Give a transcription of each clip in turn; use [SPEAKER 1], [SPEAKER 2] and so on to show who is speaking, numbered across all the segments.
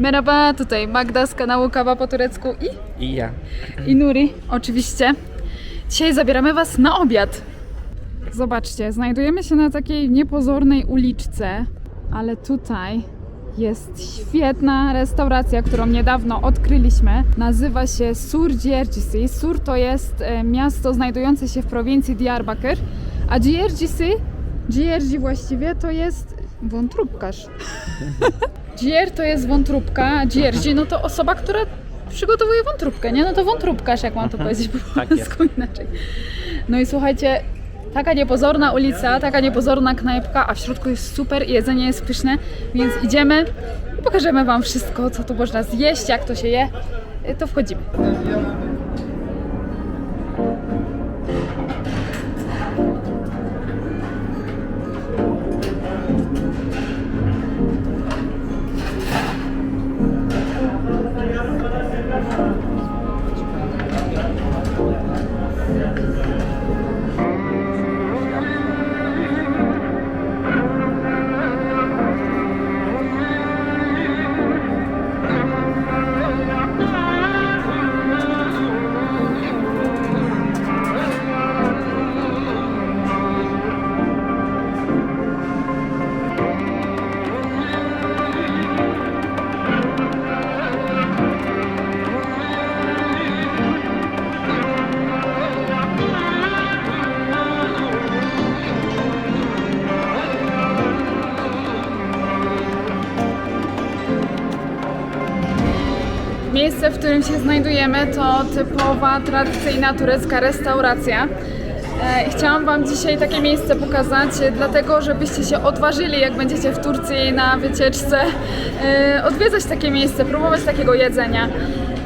[SPEAKER 1] Merhaba, tutaj Magda z kanału Kawa po turecku i,
[SPEAKER 2] I ja.
[SPEAKER 1] i Nuri, oczywiście. Dzisiaj zabieramy Was na obiad. Zobaczcie, znajdujemy się na takiej niepozornej uliczce, ale tutaj jest świetna restauracja, którą niedawno odkryliśmy. Nazywa się Sur Ciğercisi. Sur to jest e, miasto znajdujące się w prowincji Diyarbakır, a Ciğercisi, Ciğerci właściwie to jest wątróbkarz. Dzier to jest wątróbka, dzierzi, no to osoba, która przygotowuje wątróbkę, nie? No to wątróbkarz, jak mam to powiedzieć po
[SPEAKER 2] tak
[SPEAKER 1] polsku inaczej. No i słuchajcie, taka niepozorna ulica, taka niepozorna knajpka, a w środku jest super jedzenie jest pyszne, więc idziemy i pokażemy Wam wszystko, co tu można zjeść, jak to się je. To wchodzimy. Którym się znajdujemy, to typowa, tradycyjna turecka restauracja. E, Chciałam Wam dzisiaj takie miejsce pokazać, e, dlatego żebyście się odważyli, jak będziecie w Turcji na wycieczce, e, odwiedzać takie miejsce, próbować takiego jedzenia.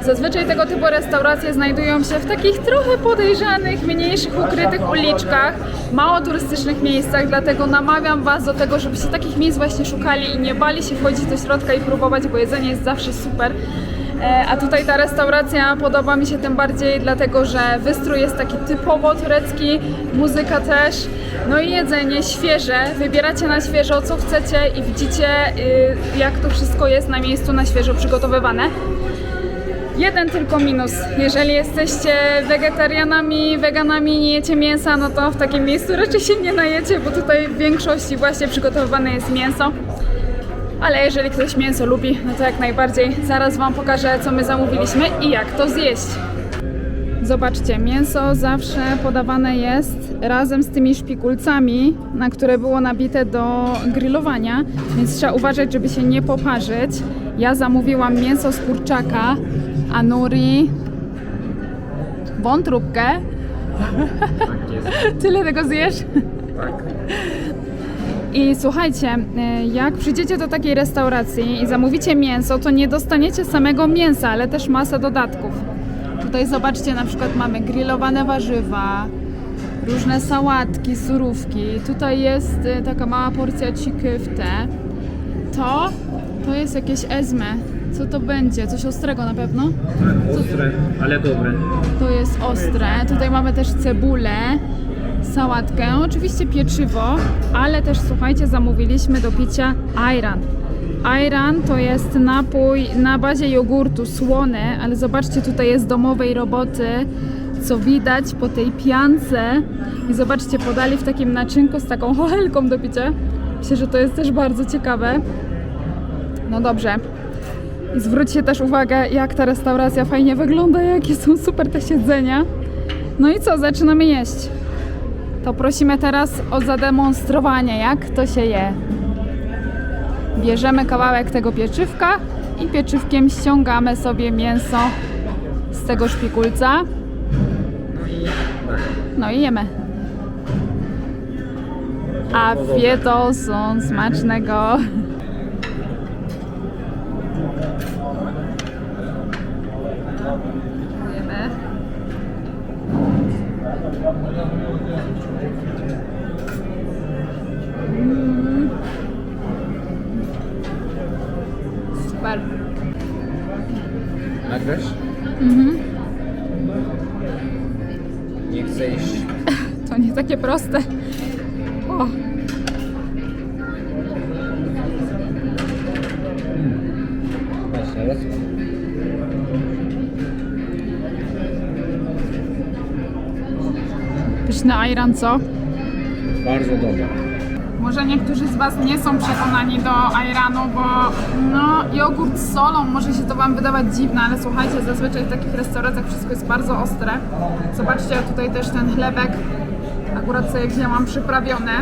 [SPEAKER 1] Zazwyczaj tego typu restauracje znajdują się w takich trochę podejrzanych, mniejszych, ukrytych uliczkach, mało turystycznych miejscach, dlatego namawiam Was do tego, żebyście takich miejsc właśnie szukali i nie bali się wchodzić do środka i próbować, bo jedzenie jest zawsze super. E, A tutaj ta restauracja podoba mi się tym bardziej, dlatego że wystrój jest taki typowo turecki, muzyka też, no i jedzenie świeże. Wybieracie na świeżo co chcecie i widzicie y, jak to wszystko jest na miejscu na świeżo przygotowywane. Jeden tylko minus. Jeżeli jesteście wegetarianami, weganami, nie jecie mięsa, no to w takim miejscu raczej się nie najecie, bo tutaj w większości właśnie przygotowywane jest mięso. Ale jeżeli ktoś mięso lubi, no to jak najbardziej. Zaraz Wam pokażę, co my zamówiliśmy i jak to zjeść. Zobaczcie, mięso zawsze podawane jest razem z tymi szpikulcami, na które było nabite do grillowania, więc trzeba uważać, żeby się nie poparzyć. Ja zamówiłam mięso z kurczaka, a Nuri wątróbkę. Tyle tego zjesz? I słuchajcie, e, jak przyjdziecie do takiej restauracji i zamówicie mięso, to nie dostaniecie samego mięsa, ale też masę dodatków. Tutaj zobaczcie, na przykład mamy grillowane warzywa, różne sałatki, surówki. Tutaj jest e, taka mała porcja cikyfte. To, to jest jakieś ezme. Co to będzie? Coś ostrego na pewno?
[SPEAKER 2] Ostre, ale dobre.
[SPEAKER 1] To jest ostre. Tutaj mamy też cebulę, sałatkę, oczywiście pieczywo, ale też słuchajcie, zamówiliśmy do picia ayran. Ayran to jest napój na bazie jogurtu, słony, ale zobaczcie, tutaj jest domowej roboty, co widać po tej piance. I zobaczcie, podali w takim naczynku z taką chochelką do picia. Myślę, że to jest też bardzo ciekawe. No dobrze. I zwróćcie też uwagę, jak ta restauracja fajnie wygląda, jakie są super te siedzenia. No i co, zaczynamy jeść. To prosimy teraz o zademonstrowanie, jak to się je. Bierzemy kawałek tego pieczywka i pieczywkiem ściągamy sobie mięso z tego szpikulca. No i jemy. A to są smacznego. Dziękujemy. Super.
[SPEAKER 2] Nagrasz? Nie chcę iść.
[SPEAKER 1] To nie takie proste. O.
[SPEAKER 2] Weź. Evet.
[SPEAKER 1] Pyszny ajran, co?
[SPEAKER 2] Bardzo dobre.
[SPEAKER 1] Może niektórzy z Was nie są przekonani do ajranu, bo no, jogurt z solą może się to Wam wydawać dziwne, ale słuchajcie, zazwyczaj w takich restauracjach wszystko jest bardzo ostre. Zobaczcie, tutaj też ten chlebek akurat sobie wzięłam przyprawione,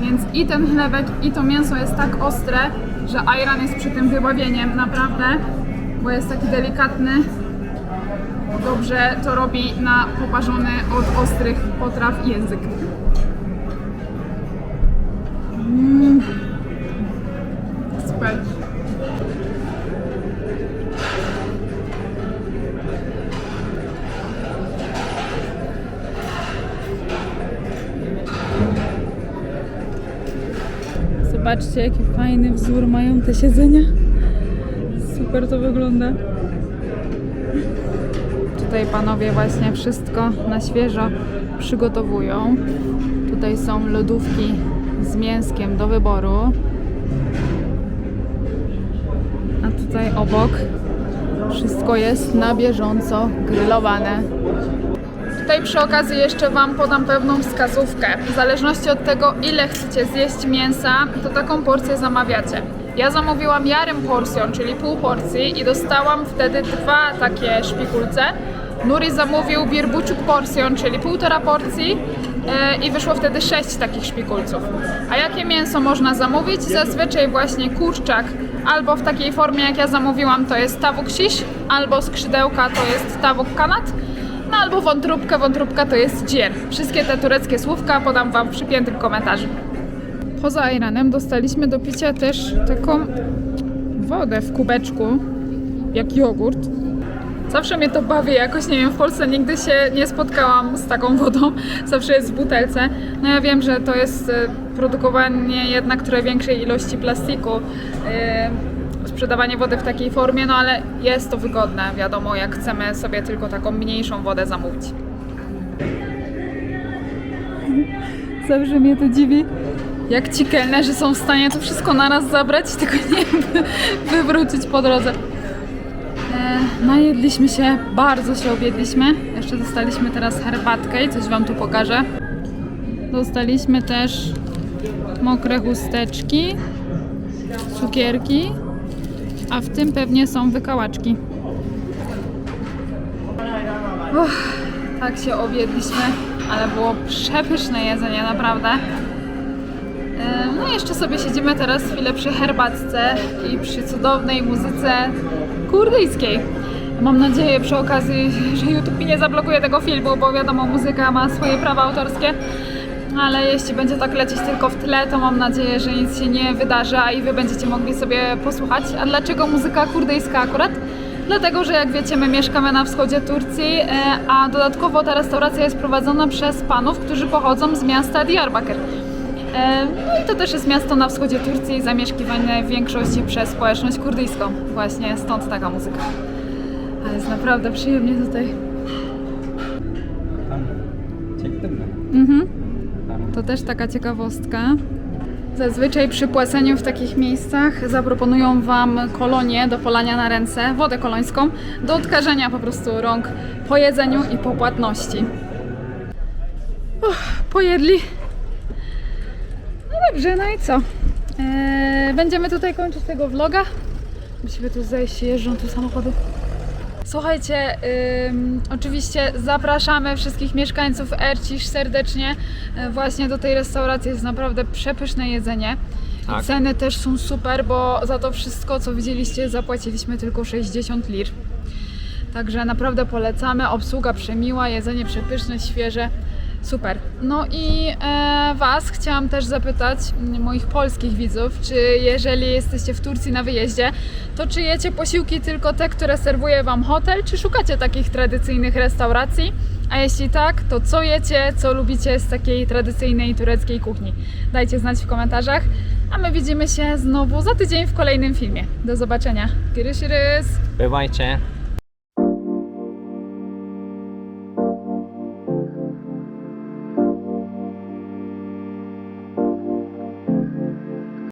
[SPEAKER 1] więc i ten chlebek, i to mięso jest tak ostre, że ajran jest przy tym wybawieniem, naprawdę, bo jest taki delikatny. Dobrze to robi na poparzony od ostrych potraw język. Super. Zobaczcie, jaki fajny wzór mają te siedzenia. Super to wygląda. Tutaj panowie właśnie wszystko na świeżo przygotowują. Tutaj są lodówki mięskiem do wyboru. A tutaj obok wszystko jest na bieżąco grillowane. Tutaj przy okazji jeszcze Wam podam pewną wskazówkę. W zależności od tego, ile chcecie zjeść mięsa, to taką porcję zamawiacie. Ja zamówiłam jarem porcją, czyli pół porcji i dostałam wtedy dwa takie szpikulce. Nuri zamówił birbuczuk porcją, czyli półtora porcji e, i wyszło wtedy sześć takich szpikulców. A jakie mięso można zamówić? Zazwyczaj właśnie kurczak albo w takiej formie jak ja zamówiłam to jest tawuk shish, albo skrzydełka to jest tawuk kanat, no albo wątróbka, wątróbka to jest dzier. Wszystkie te tureckie słówka podam Wam w przypiętym komentarzu. Poza ajranem dostaliśmy do picia też taką wodę w kubeczku, jak jogurt. Zawsze mnie to bawi, jakoś nie wiem, w Polsce nigdy się nie spotkałam z taką wodą, zawsze jest w butelce. No ja wiem, że to jest e, produkowanie jednak trochę większej ilości plastiku, e, sprzedawanie wody w takiej formie, no ale jest to wygodne, wiadomo, jak chcemy sobie tylko taką mniejszą wodę zamówić. Zawsze mnie to dziwi, jak ci kelnerzy są w stanie to wszystko naraz zabrać, tylko nie wywrócić po drodze. Najedliśmy się, bardzo się objedliśmy. Jeszcze dostaliśmy teraz herbatkę i coś Wam tu pokażę. Dostaliśmy też mokre chusteczki, cukierki, a w tym pewnie są wykałaczki. Uff, tak się objedliśmy, ale było przepyszne jedzenie, naprawdę. E, No i jeszcze sobie siedzimy teraz chwilę przy herbatce i przy cudownej muzyce kurdyjskiej. Mam nadzieję przy okazji, że YouTube nie zablokuje tego filmu, bo wiadomo, muzyka ma swoje prawa autorskie. Ale jeśli będzie tak lecieć tylko w tle, to mam nadzieję, że nic się nie wydarzy, a i Wy będziecie mogli sobie posłuchać. A dlaczego muzyka kurdyjska akurat? Dlatego, że jak wiecie, my mieszkamy na wschodzie Turcji, e, a dodatkowo ta restauracja jest prowadzona przez panów, którzy pochodzą z miasta Diyarbakir. E, No i to też jest miasto na wschodzie Turcji, zamieszkiwane w większości przez społeczność kurdyjską. Właśnie stąd taka muzyka. Ale jest naprawdę przyjemnie tutaj. Mhm. To też taka ciekawostka. Zazwyczaj przy płaceniu w takich miejscach zaproponują Wam kolonię do polania na ręce, wodę kolońską, do odkażenia po prostu rąk po jedzeniu i po płatności. Uff, pojedli. Dobrze, no i co? Eee, będziemy tutaj kończyć tego vloga. Musimy tu zejść, jeżdżą tu samochody. Słuchajcie, ym, oczywiście zapraszamy wszystkich mieszkańców Ercisz serdecznie y, właśnie do tej restauracji. Jest naprawdę przepyszne jedzenie.
[SPEAKER 2] Tak.
[SPEAKER 1] I ceny też są super, bo za to wszystko, co widzieliście, zapłaciliśmy tylko 60 lir. Także naprawdę polecamy. Obsługa przemiła, jedzenie przepyszne, świeże. Super. No i e, Was chciałam też zapytać, moich polskich widzów, czy jeżeli jesteście w Turcji na wyjeździe, to czy jecie posiłki tylko te, które serwuje Wam hotel, czy szukacie takich tradycyjnych restauracji? A jeśli tak, to co jecie, co lubicie z takiej tradycyjnej tureckiej kuchni? Dajcie znać w komentarzach, a my widzimy się znowu za tydzień w kolejnym filmie. Do zobaczenia. Görüşürüz.
[SPEAKER 2] Bywajcie.